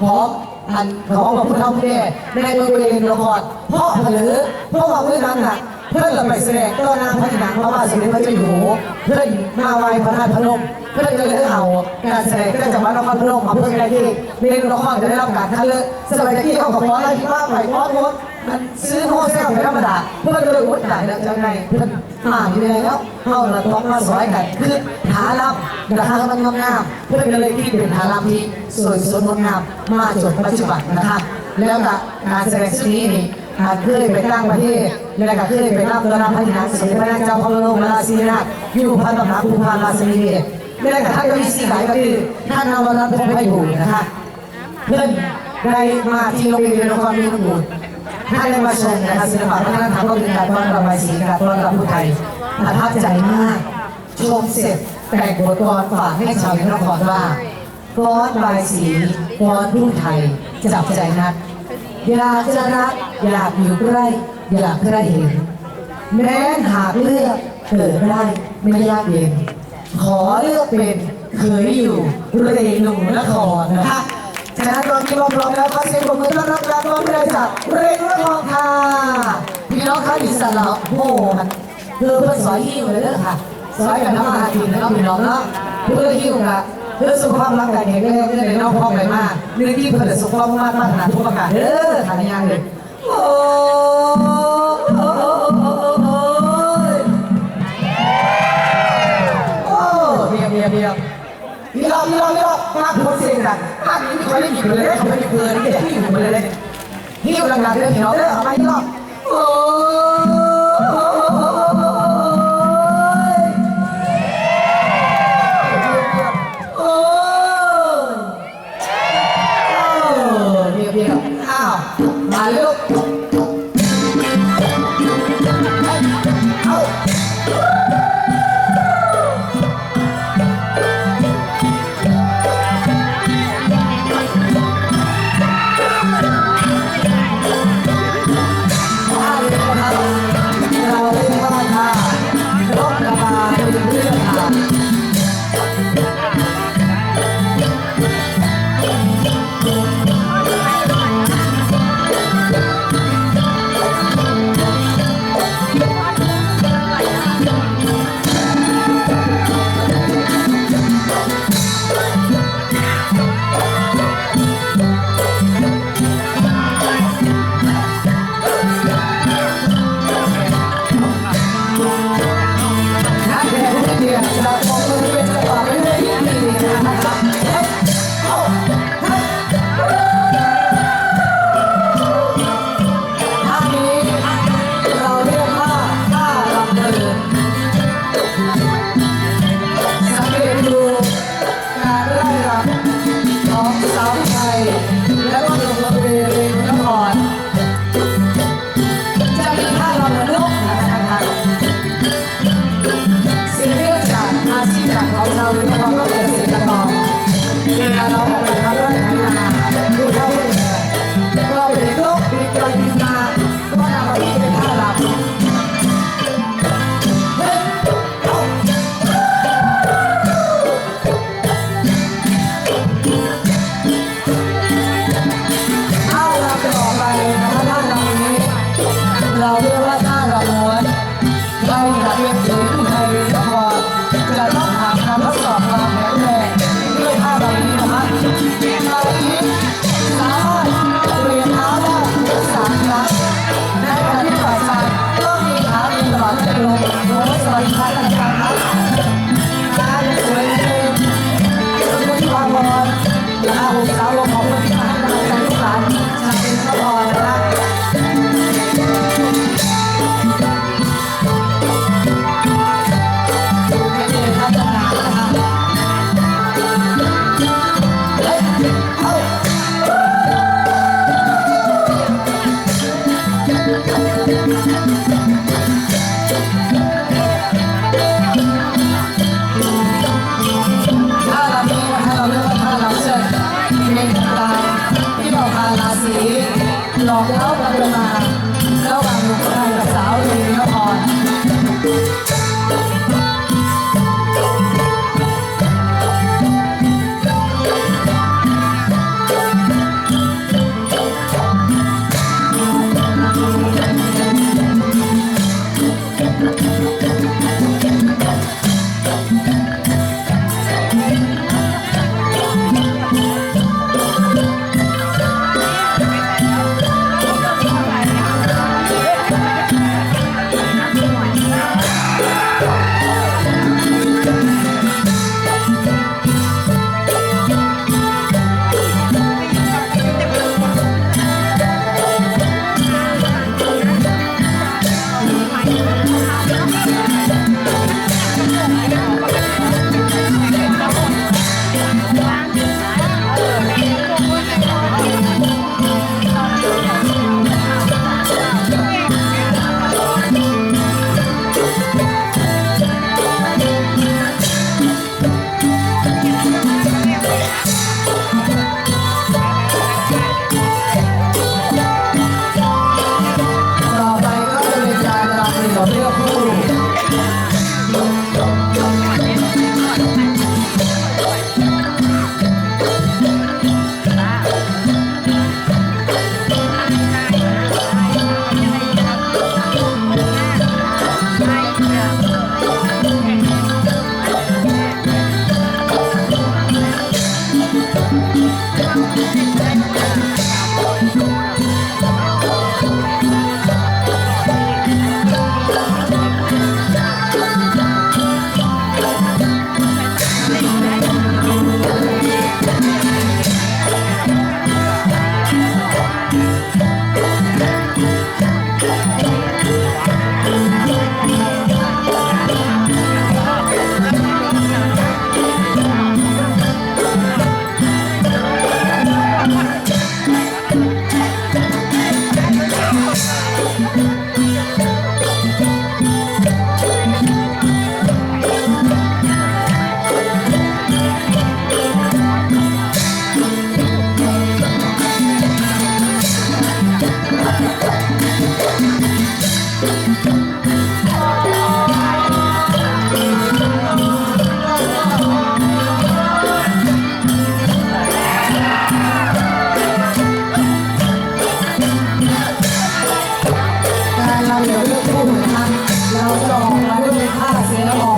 พร้อมอันพร้อมกับผู้เฒ่าผู้แก่ในเมืองเวรละครเพราะหรือเพราะว่าเมื่อนั้นน่ะเพื่อนเราไปแสดงต้อนางพระนางพระว่าสมเด็จพระเจ้าอยู่หัวเพื่อนมาไหว้พระธาตุพนมเพื่อนจะเลยเอาการแสดงก็จะมานครพนมมาเพื่ออะไรที่เรียนละครจะได้รับการคัดเลือกสมัยที่เขาขอร้องที่ว่าไปว่าว่ามั มันซื้อโฮเซลเป็นธรรมดาเพื่อนก็เลยอดได้แล้วจะไงเพื่อนมาอยู่แล้วเข้าเราต้องมาสอยกันคือฐานรับราคามันงามๆเพื่อนก็เลยที่เป็นฐานรับที่สวยสดงดงามมาจนปัจจุบันนะคะแล้วก็การแสดงชุดนี้นี่อาจเคยไปตั้งประเทศและก็เคยไปรับตัวรับพระธินางสมเด็จพระนางเจ้าพระบรมราชินีนาถอยู่พันตำหนักภูพานราชินีและก็ท่านก็มีสิ่งหลายก็คือท่านนวรัตน์พงษ์ไพบูลย์นะคะเพื่อนได้มาที่โรงเรียนนครมีนบุตร ท่านได้มาชมนะคะศิลปะวัฒนธรรมก็คือการต้อนรับใบสีการต้อนรับผู้ไทยประทับใจมากชมเสร็จแต่งบทกลอนฝากให้ชาวนครว่าฟ้อนใบายสีฟ้อนผู้ไทยจับใจนักอยากจะรักอยากอยู่ใกล้อยากใกล้เห็น แม้หากเลือกเกิดได้ไม่ยากเย็นขอเลือกเป็นเคยอยู่เรนูนครนะคะ ฉะนั้อนนี้เรพร้อมแล้วขอเสียงปรบมือต้อนรับการร้องเลงจากเรนูนครค่ะพี่น้องคะอิสระโอ้โหมันคือเพื่อนสอยหิ้วเลยเด้อค่ะสอยกับนทำมาหากินนะครับพี่น้องเนาะเพื่อหิ้วค่ะเพื่อสุขภาพร่างกายแข็งแรงเพื่อในน้องพ่อไปมากเนื้อที่เพื่อสุขภาพมากมาตรฐานทุกประการเด้อทานยางเลยโอ้โอ้โอ้ยโอ้เบียเบียเบีย พี่รอบพี่รอบพี่รอบมาพูดเสียงดังภาพนี้ไม่ค่อยได้ยินเลยเขาไม่ได้เกินนี่ที่อยู่มาเลยนี่กำลังงานเรื่องพี่น้องเลยเอาไปพี่รอบโอ้ กุ้งนะคเราจะออมาด้วยท่าเสียอ่อ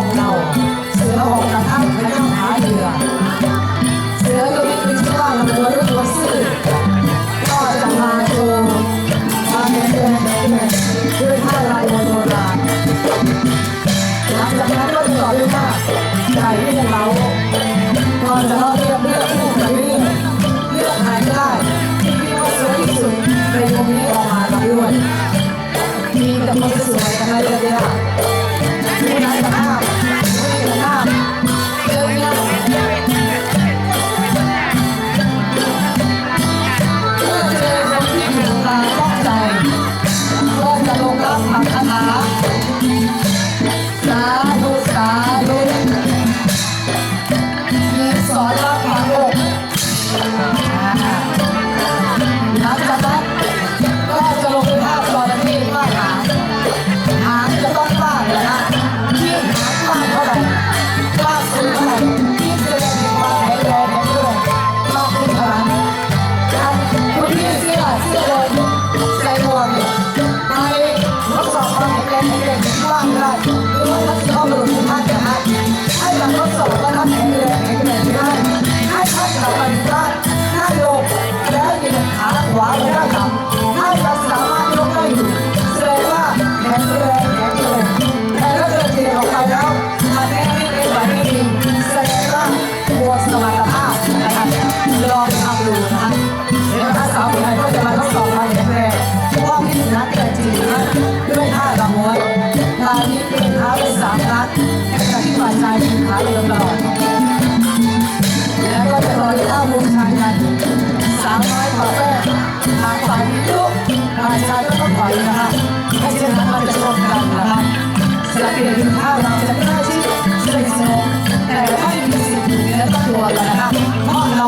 I've อยู่ตลอดแล้ก็จะลอยข้าวมุมชายกันสาวน้อยขป้ทางฝ่ลูกทาชาต้องฝ่ายนะฮะให้เช่นนั้นเาจะชมกันนะฮะสลัเป็นถึงข้าวเราจะไม่ได้ชื่อสเต็กโซแต่ให้มีสิ่งอยู่ใตัวเรานะฮะเพรเรา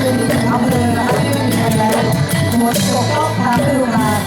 เป็นอำเภอนะครับที่เม่มีใครแล้วหมดจบก็ตามฤดูกาล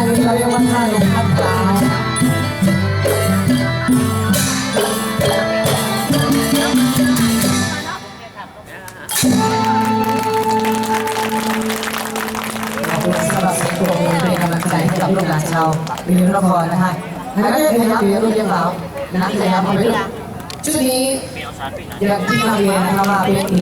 ายเรายังขอบคุณสำหรับเสียงปรบมืลังใจให้กัลกหลานราววิริยนะครนะฮะนักเรียนพยาามเรียนรู้เรียนเรานักรียนพยายาเรียนชุดนี้อย่างที่เราเรียนนะครับว่าเป็น